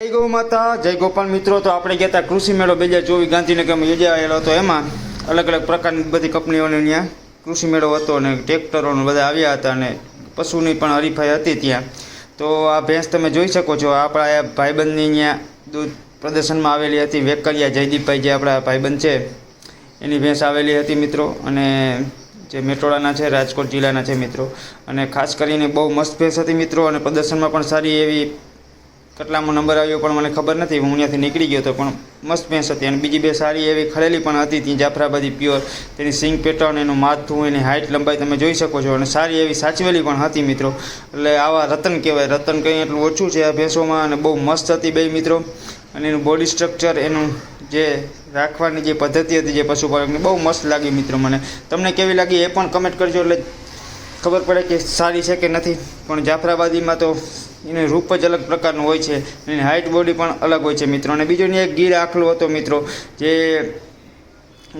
જય ગૌ માતા, જય ગોપાલ મિત્રો. તો આપણે ગયા હતા કૃષિ મેળો બે હજાર ચોવીસ ગાંધીનગરમાં યોજાયેલો હતો. એમાં અલગ અલગ પ્રકારની બધી કંપનીઓને ત્યાં કૃષિ મેળો હતો અને ટ્રેક્ટરોને બધા આવ્યા હતા અને પશુની પણ હરીફાઈ હતી ત્યાં. તો આ ભેંસ તમે જોઈ શકો છો, આપણા ભાઈબંધની ત્યાં દૂધ પ્રદર્શનમાં આવેલી હતી. વેકરિયા જયદીપભાઈ જે આપણા ભાઈબંધ છે, એની ભેંસ આવેલી હતી મિત્રો. અને જે મેટોડાના છે, રાજકોટ જિલ્લાના છે મિત્રો. અને ખાસ કરીને બહુ મસ્ત ભેંસ હતી મિત્રો. અને પ્રદર્શનમાં પણ સારી એવી કેટલામો નંબર આવ્યો પણ મને ખબર નથી. હું ત્યાંથી નીકળી ગયો હતો પણ મસ્ત ભેંસ હતી. અને બીજી બે સારી એવી ખરેલી પણ હતી. ત્યાં જાફરાબાદી પ્યોર. તેની સિંગ પેટર્ન એનું માથું, એની હાઇટ લંબાઈ તમે જોઈ શકો છો. અને સારી એવી સાચવેલી પણ હતી મિત્રો. એટલે આવા રતન કહેવાય. રતન કંઈ એટલું ઓછું છે આ ભેંસોમાં અને બહુ મસ્ત હતી બે મિત્રો. અને એનું બોડી સ્ટ્રક્ચર એનું જે રાખવાની જે પદ્ધતિ હતી જે પશુપાલકની બહુ મસ્ત લાગી મિત્રો મને. તમને કેવી લાગી એ પણ કમેન્ટ કરજો. એટલે ખબર પડે કે સારી છે કે નથી. પણ જાફરાબાદીમાં તો એનું રૂપ જ અલગ પ્રકારનું હોય છે એની હાઇટ બોડી પણ અલગ હોય છે મિત્રો. અને બીજો એક ગીર આખલો હતો મિત્રો, જે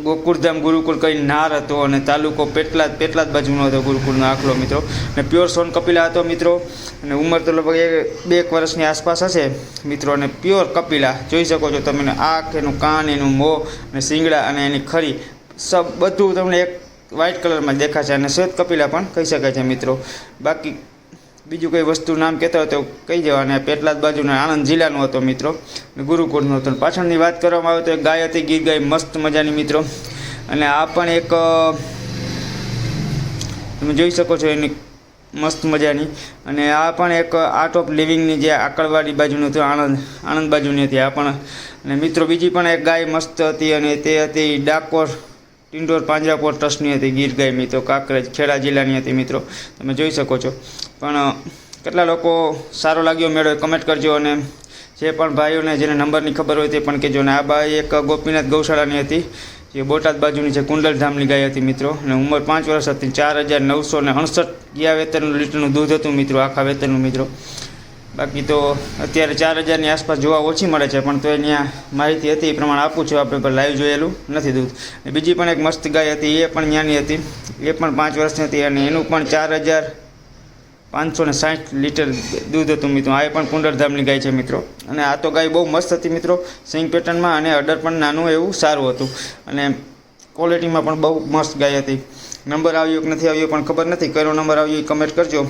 ગોકુળધામ ગુરુકુળ કઈ નાર હતો અને તાલુકો પેટલાદ પેટલાદ બાજુનો હતો ગુરુકુળનો આખલો મિત્રો. અને પ્યોર સોન કપિલા હતો મિત્રો. અને ઉંમર તો લગભગ બે, એક વર્ષની આસપાસ હશે મિત્રો. અને પ્યોર કપિલા, જોઈ શકો છો તમે આંખ, એનું કાન, એનું મોં અને શિંગડા અને એની ખરી સબ બધું તમને એક વ્હાઇટ કલરમાં દેખાશે. અને શ્વેત કપિલા પણ કહી શકાય છે મિત્રો. બાકી બીજું કંઈ વસ્તુ નામ કહેતા હોય તો કહી દેવા અને પેટલાદ બાજુનો આણંદ જિલ્લાનો હતો મિત્રો. ગુરુકુળનો હતો. પાછળની વાત કરવામાં આવે તો એક ગાય હતી ગીર ગાય મસ્ત મજાની મિત્રો. અને આ પણ એક તમે જોઈ શકો છો એની મસ્ત મજાની. અને આ પણ એક આર્ટ ઓફ લિવિંગની જે આકળવાડી બાજુનું હતું આણંદ આણંદ બાજુની હતી આ પણ. અને મિત્રો બીજી પણ એક ગાય મસ્ત હતી અને તે હતી ડાકોર ટિંડોર પાંજરાપોર ટ્રસ્ટની હતી, ગીર ગાય મિત્રો, કાંકરેજ, ખેડા જિલ્લાની હતી મિત્રો. તમે જોઈ શકો છો. પણ કેટલા લોકો સારો લાગ્યો મેળો કમેન્ટ કરજો અને જે પણ ભાઈઓને જેને નંબરની ખબર હોય તે પણ કહેજો. અને આ બાઈ એક ગોપીનાથ ગૌશાળાની હતી, જે બોટાદ બાજુની છે કુંડલધામની ગાય હતી મિત્રો. અને ઉંમર પાંચ વર્ષ હતી, ચાર હજાર નવસો ને અડસઠ ગયા વેતનનું લીટરનું દૂધ હતું મિત્રો, આખા વેતનનું મિત્રો. બાકી તો અત્યારે ચાર હજારની આસપાસ જોવા ઓછી મળે છે, પણ તો એ ત્યાં માહિતી હતી, એ પ્રમાણે આપું છું આપણે પર લાઈવ જોયેલું નથી દૂધ. બીજી પણ એક મસ્ત ગાય હતી, એ પણ ત્યાંની હતી. એ પણ પાંચ વર્ષની હતી અને એનું પણ ચાર હજાર પાંચસો ને સાઠ લીટર દૂધ હતું મિત્રો. આ પણ કુંડરધામની ગાય છે મિત્રો. અને આ તો ગાય બહુ મસ્ત હતી મિત્રો, સિંગ પેટર્નમાં અને અડર પણ નાનું એવું સારું હતું. અને ક્વોલિટીમાં પણ બહુ મસ્ત ગાય હતી. નંબર આવ્યો કે નથી આવ્યો પણ ખબર નથી, કયો નંબર આવ્યો એ કમેન્ટ કરજો.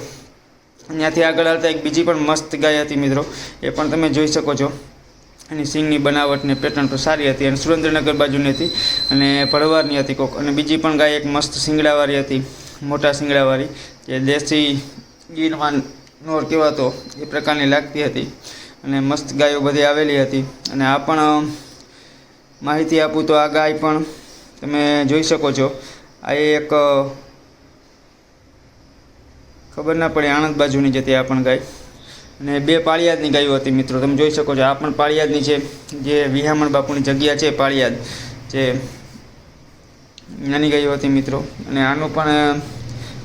ત્યાંથી આગળ આવતા એક બીજી પણ મસ્ત ગાય હતી મિત્રો. એ પણ તમે જોઈ શકો છો. એની સિંગની બનાવટ ને પેટર્ન પણ સારી હતી અને સુરેન્દ્રનગર બાજુની હતી અને ભરવારની હતી કોક. અને બીજી પણ ગાય એક મસ્ત સિંગડાવાળી હતી, મોટા સિંગડાવાળી જે દેશી ગીરમાં નોર કહેવાતો, એ પ્રકારની લાગતી હતી. અને મસ્ત ગાયો બધી આવેલી હતી. અને આ પણ માહિતી આપું તો આ ગાય પણ તમે જોઈ શકો છો. આ એક ખબર ના પડે આણંદ બાજુની જતી આ પણ ગાય. અને બે પાળિયાદની ગાયો હતી મિત્રો, તમે જોઈ શકો છો, આ પણ પાળિયાદની છે, જે વિહામણ બાપુની જગ્યા છે પાળિયાદ, જે નાની ગાયો હતી મિત્રો. અને આનું પણ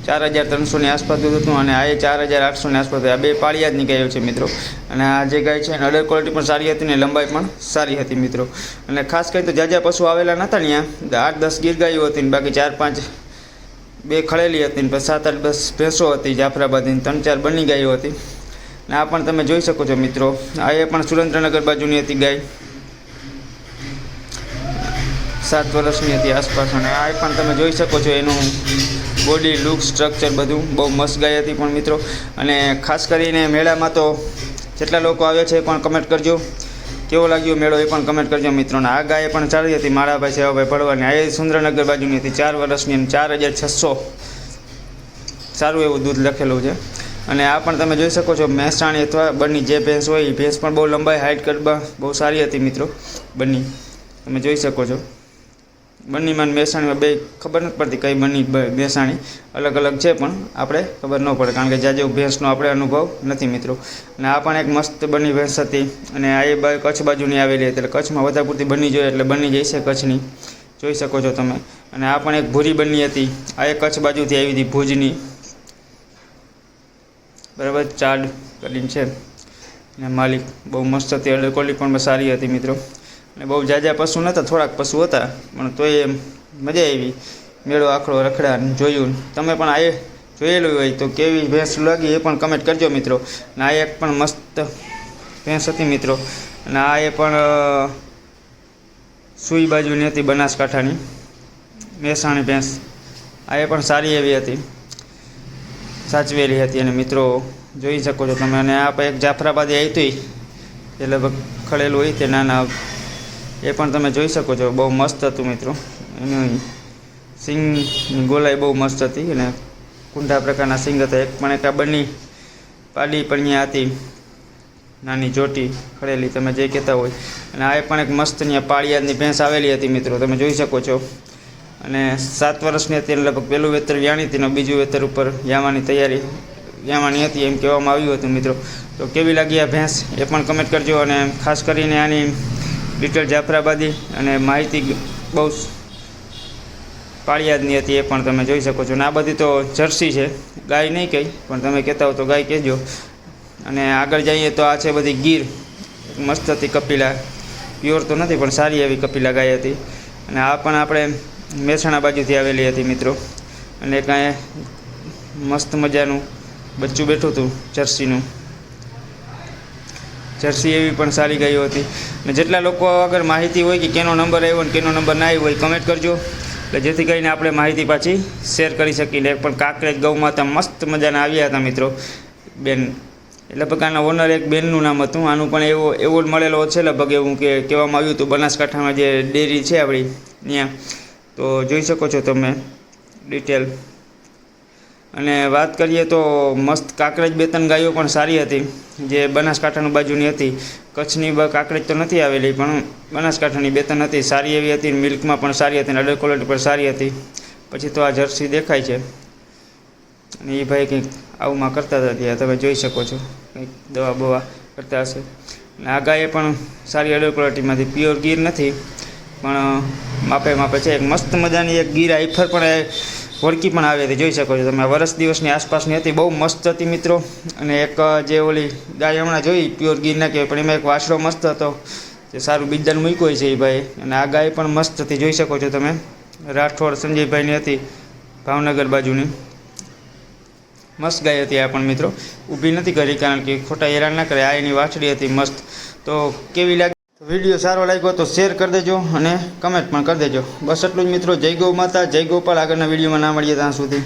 ચાર હજાર ત્રણસોની આસપાસ દૂધ હતું અને આ એ ચાર હજાર આઠસોની આસપાસ આ બે પાળિયાદની ગાયો છે મિત્રો. અને આ જે ગાય છે એની અડર ક્વોલિટી પણ સારી હતી ને લંબાઈ પણ સારી હતી મિત્રો. અને ખાસ કરીને તો જ્યાં પશુ આવેલા નહોતા ત્યાં આઠ દસ ગીર ગાયો હતી ને બાકી ચાર પાંચ બે ખળેલી હતી ને પછી સાત આઠ બસ ભેંસો હતી, જાફરાબાદની ત્રણ ચાર બની ગાયો હતી. ને આ પણ તમે જોઈ શકો છો મિત્રો, આ એ પણ સુરેન્દ્રનગર બાજુની હતી ગાય. સાત વર્ષની હતી આસપાસ અને આ પણ તમે જોઈ શકો છો એનું બોડી લુક સ્ટ્રક્ચર બધું બહુ મસ્ત ગાય હતી પણ મિત્રો. અને ખાસ કરીને મેળામાં તો જેટલા લોકો આવ્યા છે એ પણ કમેન્ટ કરજો. કેવો લાગ્યો મેળો એ પણ કમેન્ટ કરજો મિત્રોને. આ ગાય પણ ચાલી હતી મારા ભાઈ સેવાભાઈ ભરવાની આ સુંદરનગર બાજુની હતી. ચાર વર્ષની અને ચાર હજાર છસો. સારું એવું દૂધ લખેલું છે. અને આ પણ તમે જોઈ શકો છો, મહેસાણી અથવા બની જે ભેંસ હોય, એ ભેંસ પણ બહુ લંબાઈ હાઇટ કરવા બહુ સારી હતી મિત્રો. બની. તમે જોઈ શકો છો. બંનીમાં મહેસાણીમાં બે ખબર નથી પડતી કઈ બની મહેસાણી અલગ અલગ છે પણ આપણે ખબર ન પડે, કારણ કે જાજે ભેંસનો આપણે અનુભવ નથી મિત્રો. અને આ પણ એક મસ્ત બની ભેંસ હતી અને આ એ કચ્છ બાજુની આવેલી હતી એટલે કચ્છમાં વધારે પૂરતી બની જોઈએ, એટલે બની જાય છે કચ્છની. જોઈ શકો છો તમે. અને આ પણ એક ભૂરી બની હતી. આ એ કચ્છ બાજુથી આવી હતી ભુજની. બરાબર, ચાડ કરીને છે. અને માલિક બહુ મસ્ત હતી અડર કોલી પણ સારી હતી મિત્રો. અને બહુ જાજા પશુ નહોતા થોડાક પશુ હતા, પણ તોય મજા આવી. મેળો આખડો રખડા જોયું. તમે પણ આ જોયેલું હોય તો કેવી ભેંસ લાગી એ પણ કમેન્ટ કરજો મિત્રો. અને આ એક પણ મસ્ત ભેંસ હતી મિત્રો. અને આ એ પણ સુઈ બાજુની હતી બનાસકાંઠાની. મહેસાણી ભેંસ. આ એ પણ સારી એવી હતી. સાચવેલી હતી. અને મિત્રો, જોઈ શકો છો તમે. અને આ એક જાફરાબાદી આવી હતી એ લગભગ ખડેલું હોય તે નાના એ પણ તમે જોઈ શકો છો, બહુ મસ્ત હતું મિત્રો. એની સિંગની ગોલાઈ બહુ મસ્ત હતી અને કુંડા પ્રકારના સિંગ હતા. એક પણ એક આ બની પાડી પણ અહીંયા હતી. નાની જોટી ખડેલી, તમે જે કહેતા હોય. અને આ પણ એક મસ્ત અહીંયા પાળિયાદની ભેંસ આવેલી હતી મિત્રો, તમે જોઈ શકો છો. અને સાત વર્ષની હતી, લગભગ પહેલું વેતર વ્યાણી હતી ને બીજું વેતર ઉપર યાવાની તૈયારી, વ્યાવાની હતી એમ કહેવામાં આવ્યું હતું મિત્રો. તો કેવી લાગી આ ભેંસ? એ પણ કમેન્ટ કરજો અને ખાસ કરીને આની ડિટેલ જાફરાબાદી અને માહિતી બહુ પાળિયાદની હતી એ પણ તમે જોઈ શકો છો. અને આ બધી તો જર્સી છે. ગાય નહીં કહી પણ તમે કહેતા હો તો ગાય કહેજો. અને આગળ જઈએ તો આ છે બધી ગીર. મસ્ત હતી કપિલા. પ્યોર તો નથી, પણ સારી એવી કપિલા ગાય હતી. અને આ પણ આપણે મહેસાણા બાજુથી આવેલી હતી મિત્રો. અને કાંઈ મસ્ત મજાનું બચ્ચું બેઠું હતું જર્સીનું. જર્સી એવી પણ સારી ગાયો હતી. અને જેટલા લોકો અગર માહિતી હોય કે કેનો નંબર આવ્યો ને કેનો નંબર ના આવ્યો હોય કમેન્ટ કરજો. એટલે જેથી કરીને આપણે માહિતી પાછી શેર કરી શકીએ. પણ કાંકરેજ ગૌમાતા મસ્ત મજાના આવ્યા હતા મિત્રો. બેન, એટલે આના ઓનર એક બેનનું નામ હતું. આનું પણ એવો એવોર્ડ મળેલો છે લગભગ એવું કે કહેવામાં આવ્યું હતું. બનાસકાંઠામાં જે ડેરી છે આપણી, ત્યાં. તો જોઈ શકો છો તમે ડિટેલ અને વાત કરીએ તો મસ્ત કાંકરેજ બે ત્રણ ગાયો પણ સારી હતી, જે બનાસકાંઠાની બાજુની હતી. કચ્છની કાંકરેજ તો નથી આવેલી, પણ બનાસકાંઠાની બે ત્રણ હતી. સારી એવી હતી મિલ્કમાં પણ સારી હતી અડર ક્વોલિટી પણ સારી હતી. પછી તો આ જર્સી દેખાય છે. અને એ ભાઈ કંઈક આવુંમાં કરતા હતા ત્યાં. તમે જોઈ શકો છો. કંઈક દવા બવા કરતા હશે. અને આ ગાય પણ સારી અડર ક્વોલિટીમાંથી પ્યોર ગીર નથી. પણ માપે માપે છે. એક મસ્ત મજાની એક ગીર આઈફર પણ વળકી પણ આવે હતી, જોઈ શકો છો તમે. વરસ દિવસની આસપાસની હતી, બહુ મસ્ત હતી મિત્રો. અને એક જે ઓલી ગાય હમણાં જોઈ પ્યોર ગીર ના કહેવાય પણ એમાં એક વાસડો મસ્ત હતો. જે સારું બીજદાન મૂક્યું છે એ ભાઈ. અને આ ગાય પણ મસ્ત હતી, જોઈ શકો છો તમે. રાઠોડ સંજયભાઈની હતી, ભાવનગર બાજુની. મસ્ત ગાય હતી આ પણ મિત્રો. ઊભી નથી કરી, કારણ કે ખોટા હેરાન ના કરે. આ એની વાછડી હતી મસ્ત. તો કેવી લાગી? વીડિયો સારો લાગ્યો તો શેર કરી દેજો અને કમેન્ટ પણ કરી દેજો. બસ એટલું જ મિત્રો. જય ગૌ માતા, જય ગોપાલ. આગળના વિડીયોમાં ના મળીએ ત્યાં સુધી.